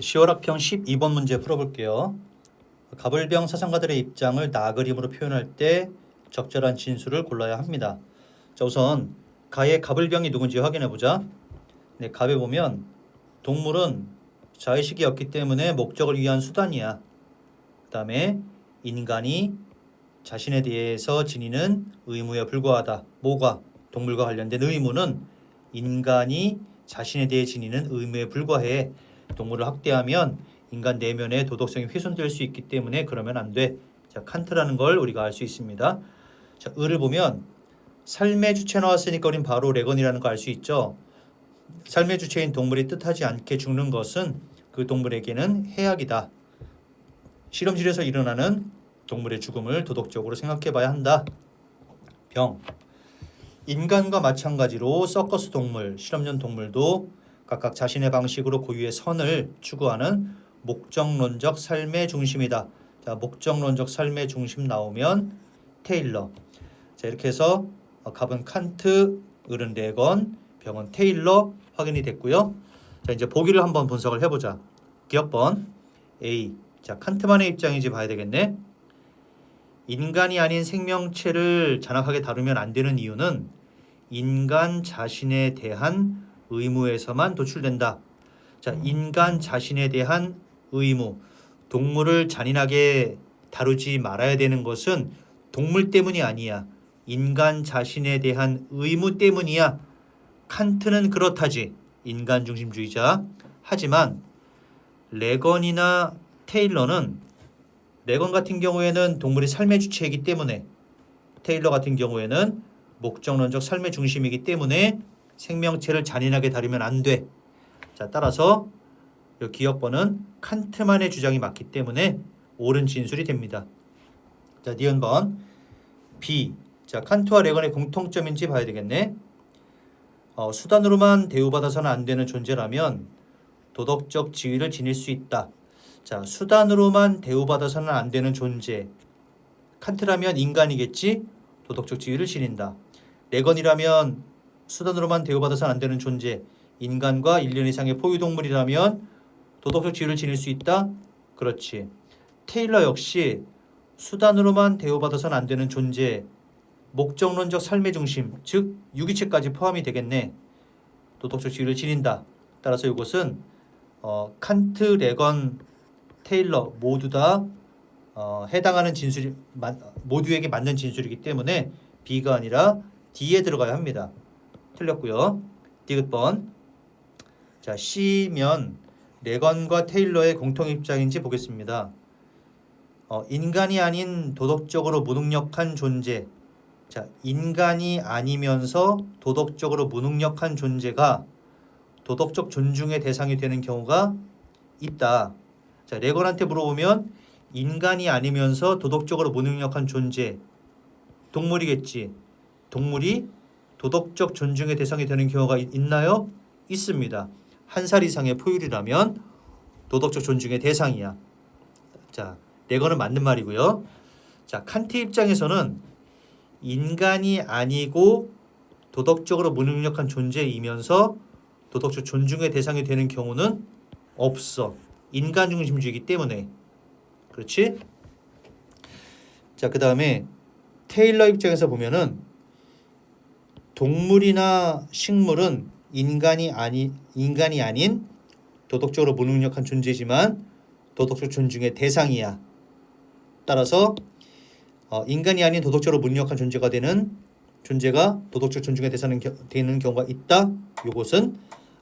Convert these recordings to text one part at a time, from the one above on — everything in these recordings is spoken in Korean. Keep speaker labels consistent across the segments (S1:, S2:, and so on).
S1: 시월학평 12번 문제 풀어볼게요. 가불병 사상가들의 입장을 나그림으로 표현할 때 적절한 진술을 골라야 합니다. 자, 우선 가의 가불병이 누군지 확인해 보자. 네, 갑에 보면 동물은 자의식이 없기 때문에 목적을 위한 수단이야. 그 다음에 인간이 자신에 대해서 지니는 의무에 불과하다. 뭐가 동물과 관련된 의무는 인간이 자신에 대해 지니는 의무에 불과해. 동물을 학대하면 인간 내면의 도덕성이 훼손될 수 있기 때문에 그러면 안 돼. 자, 칸트라는 걸 우리가 알 수 있습니다. 자, 을을 보면 삶의 주체 나왔으니까 우린 바로 레건이라는 거 알 수 있죠. 삶의 주체인 동물이 뜻하지 않게 죽는 것은 그 동물에게는 해악이다. 실험실에서 일어나는 동물의 죽음을 도덕적으로 생각해 봐야 한다. 병. 인간과 마찬가지로 서커스 동물, 실험용 동물도 각각 자신의 방식으로 고유의 선을 추구하는 목적론적 삶의 중심이다. 자, 목적론적 삶의 중심 나오면 테일러. 자, 이렇게 해서 어, 갑은 칸트, 을은 레건, 병은 테일러 확인이 됐고요. 자, 이제 보기를 한번 분석을 해보자. 기억번 A. 자, 칸트만의 입장인지 봐야 되겠네. 인간이 아닌 생명체를 잔악하게 다루면 안 되는 이유는 인간 자신에 대한 의무에서만 도출된다. 자, 인간 자신에 대한 의무. 동물을 잔인하게 다루지 말아야 되는 것은 동물 때문이 아니야. 인간 자신에 대한 의무 때문이야. 칸트는 그렇다지. 인간 중심주의자. 하지만 레건이나 테일러는 레건 같은 경우에는 동물이 삶의 주체이기 때문에 테일러 같은 경우에는 목적론적 삶의 중심이기 때문에 생명체를 잔인하게 다루면 안 돼. 자, 따라서 이 기억번은 칸트만의 주장이 맞기 때문에 옳은 진술이 됩니다. 자, 니은번 B. 자, 칸트와 레건의 공통점인지 봐야 되겠네. 어, 수단으로만 대우받아서는 안 되는 존재라면 도덕적 지위를 지닐 수 있다. 자, 수단으로만 대우받아서는 안 되는 존재. 칸트라면 인간이겠지? 도덕적 지위를 지닌다. 레건이라면 수단으로만 대우받아서는 안 되는 존재. 인간과 1년 이상의 포유동물이라면 도덕적 지위를 지닐 수 있다? 그렇지. 테일러 역시 수단으로만 대우받아서는 안 되는 존재. 목적론적 삶의 중심, 즉 유기체까지 포함이 되겠네. 도덕적 지위를 지닌다. 따라서 이것은 어, 칸트, 레건, 테일러 모두 다 어, 해당하는 진술이 마, 모두에게 맞는 진술이기 때문에 B가 아니라 D에 들어가야 합니다. 틀렸고요. 디귿번. 자 C면 레건과 테일러의 공통 입장인지 보겠습니다. 어, 인간이 아닌 도덕적으로 무능력한 존재. 자 인간이 아니면서 도덕적으로 무능력한 존재가 도덕적 존중의 대상이 되는 경우가 있다. 자, 레건한테 물어보면 인간이 아니면서 도덕적으로 무능력한 존재 동물이겠지. 동물이 도덕적 존중의 대상이 되는 경우가 있- 있나요? 있습니다. 한 살 이상의 포유류라면 도덕적 존중의 대상이야. 자, 레건은 맞는 말이고요. 자, 칸트 입장에서는 인간이 아니고 도덕적으로 무능력한 존재이면서 도덕적 존중의 대상이 되는 경우는 없어. 인간 중심주의이기 때문에. 그렇지? 자, 그 다음에 테일러 입장에서 보면은 동물이나 식물은 인간이 아니 인간이 아닌 도덕적으로 무능력한 존재지만 도덕적 존중의 대상이야. 따라서 어, 인간이 아닌 도덕적으로 무능력한 존재가 되는 존재가 도덕적 존중의 대상이 겨- 되는 경우가 있다. 이것은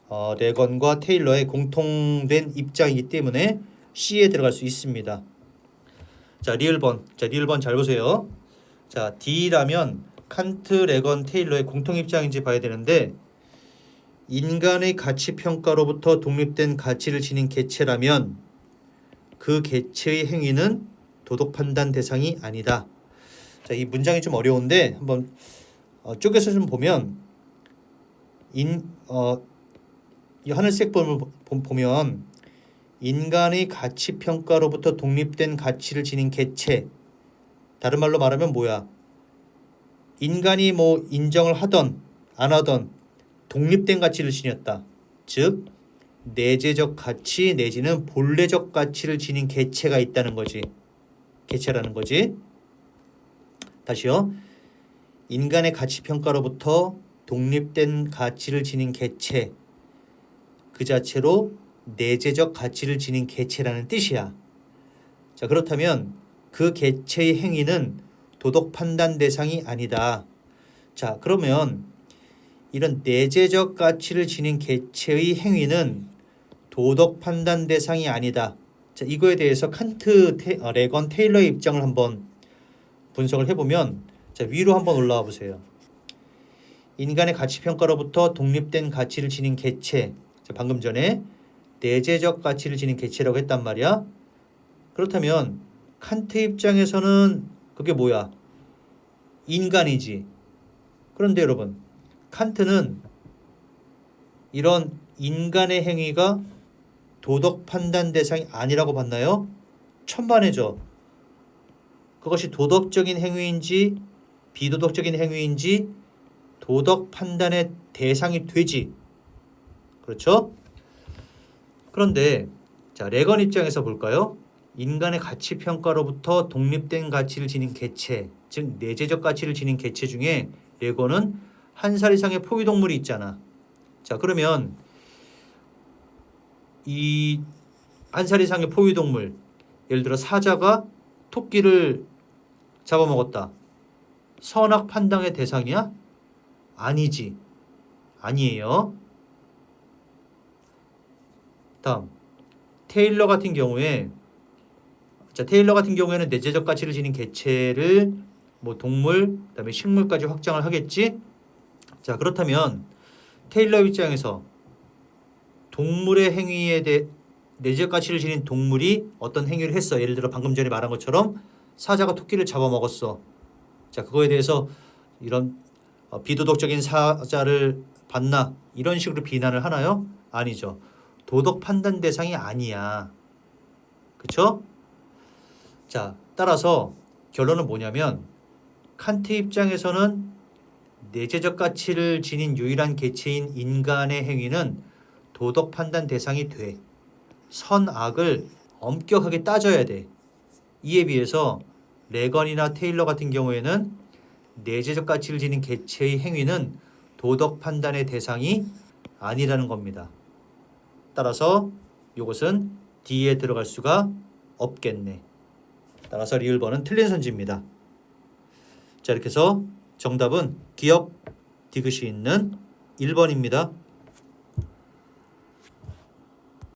S1: 어, 레건과 테일러의 공통된 입장이기 때문에 C에 들어갈 수 있습니다. 자, 리을번. 자, 리을번 잘 보세요. 자, D라면 칸트, 레건, 테일러의 공통 입장인지 봐야 되는데 인간의 가치 평가로부터 독립된 가치를 지닌 개체라면 그 개체의 행위는 도덕 판단 대상이 아니다. 자, 이 문장이 좀 어려운데 한번 어, 쪼개서 좀 보면 인 어, 이 하늘색 보- 보면 인간의 가치 평가로부터 독립된 가치를 지닌 개체 다른 말로 말하면 뭐야 인간이 뭐 인정을 하던 안 하던 독립된 가치를 지녔다 즉 내재적 가치 내지는 본래적 가치를 지닌 개체가 있다는 거지. 개체라는 거지. 다시요. 인간의 가치 평가로부터 독립된 가치를 지닌 개체 그 자체로 내재적 가치를 지닌 개체라는 뜻이야. 자, 그렇다면 그 개체의 행위는 도덕 판단 대상이 아니다. 자, 그러면 이런 내재적 가치를 지닌 개체의 행위는 도덕 판단 대상이 아니다. 자, 이거에 대해서 칸트, 테, 어, 레건, 테일러의 입장을 한번 분석을 해보면 자, 위로 한번 올라와 보세요. 인간의 가치 평가로부터 독립된 가치를 지닌 개체. 자, 방금 전에 내재적 가치를 지닌 개체라고 했단 말이야. 그렇다면 칸트 입장에서는 그게 뭐야? 인간이지. 그런데 여러분, 칸트는 이런 인간의 행위가 도덕 판단 대상이 아니라고 봤나요? 천만에죠. 그것이 도덕적인 행위인지 비도덕적인 행위인지 도덕 판단의 대상이 되지. 그렇죠? 그런데 자, 레건 입장에서 볼까요? 인간의 가치 평가로부터 독립된 가치를 지닌 개체, 즉 내재적 가치를 지닌 개체 중에 레건은 한살 이상의 포유 동물이 있잖아. 자, 그러면 이 한 살 이상의 포유 동물, 예를 들어 사자가 토끼를 잡아먹었다. 선악 판단의 대상이야? 아니지. 아니에요. 다음 테일러 같은 경우에 자 테일러 같은 경우에는 내재적 가치를 지닌 개체를 뭐 동물 그다음에 식물까지 확장을 하겠지. 자 그렇다면 테일러 입장에서 동물의 행위에 대해 내재적 가치를 지닌 동물이 어떤 행위를 했어. 예를 들어 방금 전에 말한 것처럼 사자가 토끼를 잡아먹었어. 자 그거에 대해서 이런 어, 비도덕적인 사자를 봤나 이런 식으로 비난을 하나요? 아니죠. 도덕 판단 대상이 아니야. 그렇죠? 자, 따라서 결론은 뭐냐면 칸트 입장에서는 내재적 가치를 지닌 유일한 개체인 인간의 행위는 도덕 판단 대상이 돼. 선악을 엄격하게 따져야 돼. 이에 비해서 레건이나 테일러 같은 경우에는 내재적 가치를 지닌 개체의 행위는 도덕 판단의 대상이 아니라는 겁니다. 따라서 이것은 D에 들어갈 수가 없겠네. 따라서 리을 번은 틀린 선지입니다. 자 이렇게 해서 정답은 기업 디귿이 있는 1번입니다.